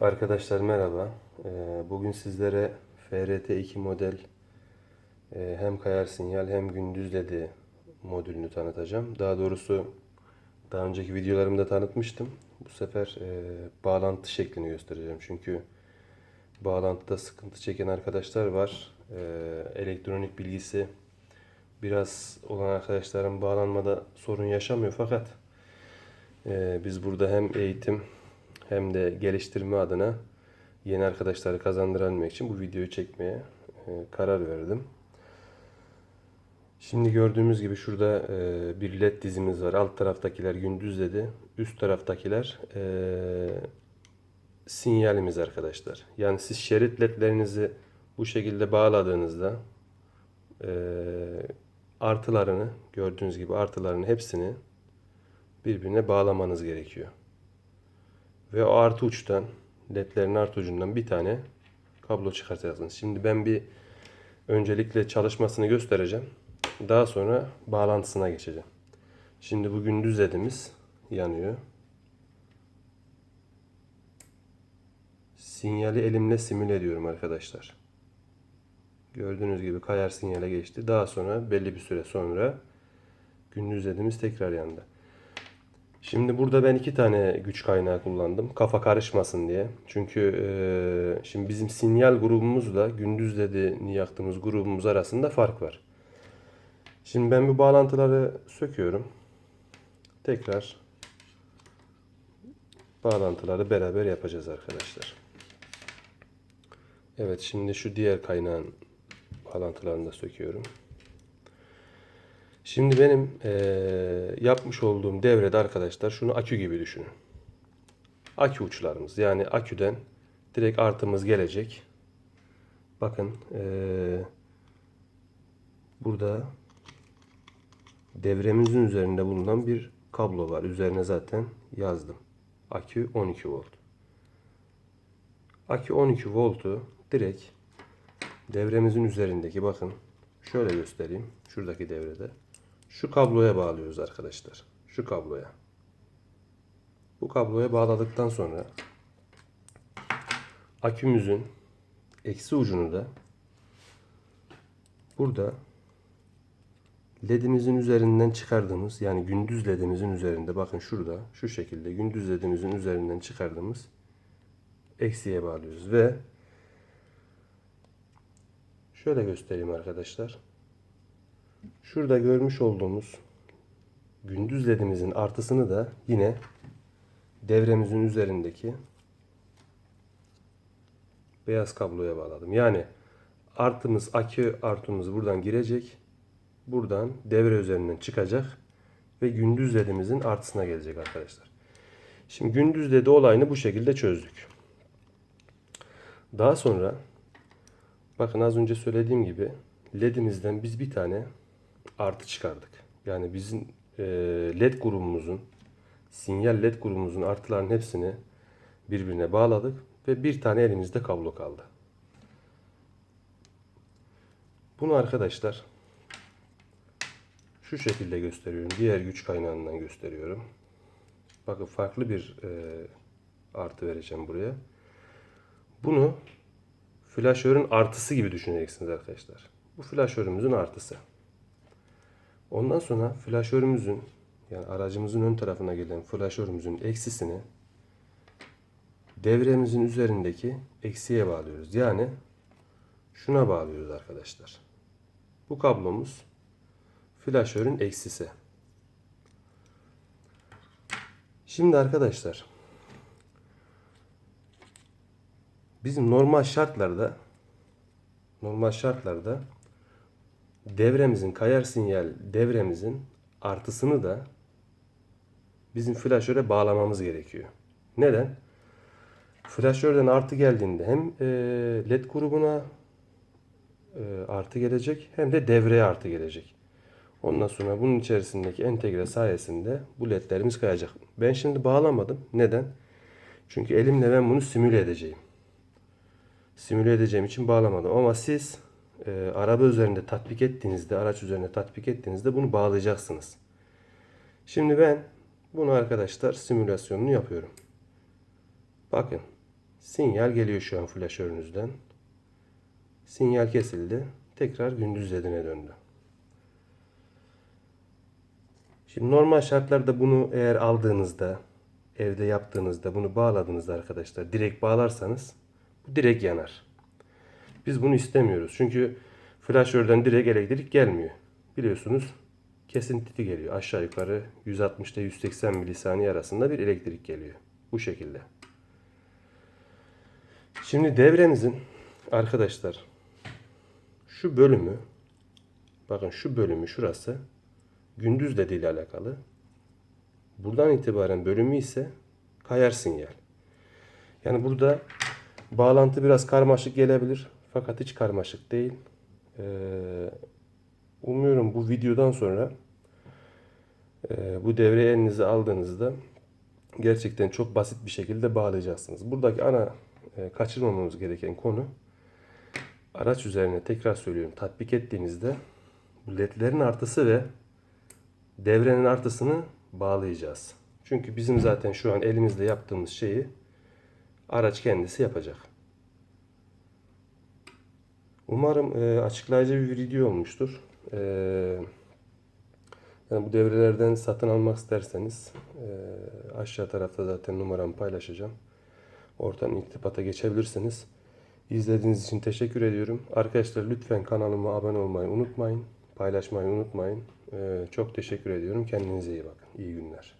Arkadaşlar merhaba. Ee, Bugün sizlere FRT2 model e, hem kayar sinyal hem gündüz ledi modülünü tanıtacağım. Daha doğrusu daha önceki videolarımda tanıtmıştım. Bu sefer e, bağlantı şeklini göstereceğim. Çünkü bağlantıda sıkıntı çeken arkadaşlar var. E, Elektronik bilgisi biraz olan arkadaşlarım bağlanmada sorun yaşamıyor fakat e, biz burada hem eğitim hem de geliştirme adına yeni arkadaşları kazandırabilmek için bu videoyu çekmeye e, karar verdim. Şimdi gördüğümüz gibi şurada e, bir led dizimiz var. Alt taraftakiler gündüz ledi, üst taraftakiler e, sinyalimiz arkadaşlar. Yani siz şerit ledlerinizi bu şekilde bağladığınızda artılarını gördüğünüz gibi artılarını hepsini birbirine bağlamanız gerekiyor. Ve o artı uçtan ledlerin artı ucundan bir tane kablo çıkartacaksınız. Şimdi ben bir öncelikle çalışmasını göstereceğim. Daha sonra bağlantısına geçeceğim. Şimdi bu gündüz ledimiz yanıyor. Sinyali elimle simüle ediyorum arkadaşlar. Gördüğünüz gibi kayar sinyale geçti. Daha sonra belli bir süre sonra gündüz ledimiz tekrar yandı. Şimdi burada ben iki tane güç kaynağı kullandım. Kafa karışmasın diye. Çünkü e, şimdi bizim sinyal grubumuzla gündüz ledini yaktığımız grubumuz arasında fark var. Şimdi ben bu bağlantıları söküyorum. Tekrar bağlantıları beraber yapacağız arkadaşlar. Evet şimdi şu diğer kaynağın bağlantılarını da söküyorum. Şimdi benim eee, yapmış olduğum devrede arkadaşlar şunu akü gibi düşünün. Akü uçlarımız yani aküden direkt artımız gelecek. Bakın eee, burada devremizin üzerinde bulunan bir kablo var. Üzerine zaten yazdım. Akü 12 volt. Akü 12 voltu direkt devremizin üzerindeki bakın şöyle göstereyim. Şuradaki devrede. Şu kabloya bağlıyoruz arkadaşlar. Şu kabloya. Bu kabloya bağladıktan sonra akümüzün eksi ucunu da burada ledimizin üzerinden çıkardığımız yani gündüz ledimizin üzerinde bakın şurada şu şekilde gündüz ledimizin üzerinden çıkardığımız eksiye bağlıyoruz ve şöyle göstereyim arkadaşlar. Şurada görmüş olduğumuz gündüz ledimizin artısını da yine devremizin üzerindeki beyaz kabloya bağladım. Yani artımız, akü artımız buradan girecek. Buradan devre üzerinden çıkacak ve gündüz ledimizin artısına gelecek arkadaşlar. Şimdi gündüz ledi olayını bu şekilde çözdük. Daha sonra bakın az önce söylediğim gibi ledimizden biz bir tane artı çıkardık. Yani bizim e, led grubumuzun sinyal led grubumuzun artılarının hepsini birbirine bağladık ve bir tane elimizde kablo kaldı. Bunu arkadaşlar şu şekilde gösteriyorum. Diğer güç kaynağından gösteriyorum. Bakın farklı bir e, artı vereceğim buraya. Bunu flaşörün artısı gibi düşüneceksiniz arkadaşlar. Bu flaşörümüzün artısı. Ondan sonra flaşörümüzün yani aracımızın ön tarafına gelen flaşörümüzün eksisini devremizin üzerindeki eksiye bağlıyoruz. Yani şuna bağlıyoruz arkadaşlar. Bu kablomuz flaşörün eksisi. Şimdi arkadaşlar bizim normal şartlarda normal şartlarda devremizin kayar sinyal devremizin artısını da bizim flaşöre bağlamamız gerekiyor. Neden? Flaşörden artı geldiğinde hem e, led grubuna e, artı gelecek hem de devreye artı gelecek. Ondan sonra bunun içerisindeki entegre sayesinde bu ledlerimiz kayacak. Ben şimdi bağlamadım. Neden? Çünkü elimle ben bunu simüle edeceğim. Simüle edeceğim için bağlamadım. Ama siz e, araba üzerinde tatbik ettiğinizde, araç üzerinde tatbik ettiğinizde bunu bağlayacaksınız. Şimdi ben bunu arkadaşlar simülasyonunu yapıyorum. Bakın Sinyal geliyor şu an flaşörünüzden. Sinyal kesildi. Tekrar gündüz ledine döndü. Şimdi normal şartlarda bunu eğer aldığınızda, evde yaptığınızda, bunu bağladığınızda arkadaşlar direkt bağlarsanız bu direkt yanar. Biz bunu istemiyoruz. Çünkü flaşörden direkt elektrik gelmiyor. Biliyorsunuz kesintili geliyor. Aşağı yukarı 160 ile 180 milisaniye arasında bir elektrik geliyor. Bu şekilde. Şimdi devremizin arkadaşlar şu bölümü bakın şu bölümü şurası gündüz LED ile alakalı. Buradan itibaren bölümü ise kayar sinyal. Yani burada bağlantı biraz karmaşık gelebilir. Fakat hiç karmaşık değil. Ee, umuyorum bu videodan sonra e, bu devreyi elinize aldığınızda gerçekten çok basit bir şekilde bağlayacaksınız. Buradaki ana e, kaçırmamamız gereken konu araç üzerine tekrar söylüyorum tatbik ettiğinizde bu ledlerin artısı ve devrenin artısını bağlayacağız. Çünkü bizim zaten şu an elimizde yaptığımız şeyi araç kendisi yapacak. Umarım e, açıklayıcı bir video olmuştur. E, yani bu devrelerden satın almak isterseniz e, aşağı tarafta zaten numaramı paylaşacağım. Oradan irtibata geçebilirsiniz. İzlediğiniz için teşekkür ediyorum. Arkadaşlar lütfen kanalıma abone olmayı unutmayın. Paylaşmayı unutmayın. E, çok teşekkür ediyorum. Kendinize iyi bakın. İyi günler.